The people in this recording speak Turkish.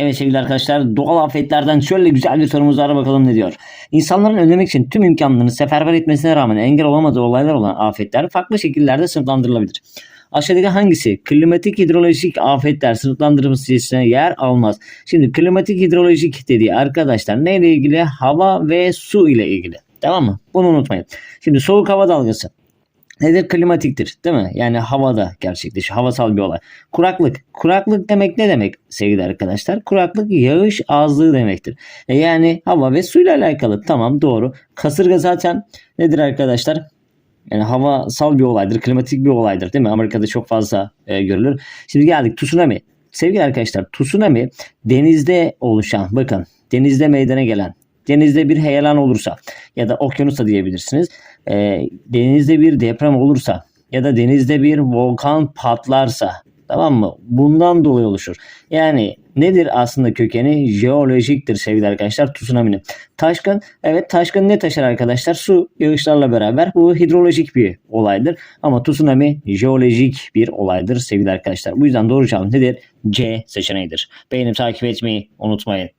Evet sevgili arkadaşlar doğal afetlerden şöyle güzel bir sorumuz var bakalım ne diyor. İnsanların önlemek için tüm imkanlarını seferber etmesine rağmen engel olamadığı olaylar olan afetler farklı şekillerde sınıflandırılabilir. Aşağıdaki hangisi klimatik hidrolojik afetler sınıflandırılması listesine yer almaz? Şimdi klimatik hidrolojik dediği arkadaşlar neyle ilgili? Hava ve su ile ilgili. Tamam mı? Bunu unutmayın. Şimdi soğuk hava dalgası nedir? Klimatiktir değil mi? Yani havada gerçekleşiyor. Havasal bir olay. Kuraklık. Kuraklık demek ne demek sevgili arkadaşlar? Kuraklık yağış azlığı demektir. E yani hava ve suyla alakalı. Tamam doğru. Kasırga zaten nedir arkadaşlar? Yani havasal bir olaydır. Klimatik bir olaydır değil mi? Amerika'da çok fazla e, görülür. Şimdi geldik tsunami. Sevgili arkadaşlar tsunami denizde oluşan bakın denizde meydana gelen denizde bir heyelan olursa ya da okyanusta diyebilirsiniz. E, denizde bir deprem olursa ya da denizde bir volkan patlarsa tamam mı? Bundan dolayı oluşur. Yani nedir aslında kökeni? Jeolojiktir sevgili arkadaşlar tsunami'nin. Taşkın evet taşkın ne taşır arkadaşlar? Su yağışlarla beraber bu hidrolojik bir olaydır. Ama tsunami jeolojik bir olaydır sevgili arkadaşlar. Bu yüzden doğru cevap nedir? C seçeneğidir. Beğenip takip etmeyi unutmayın.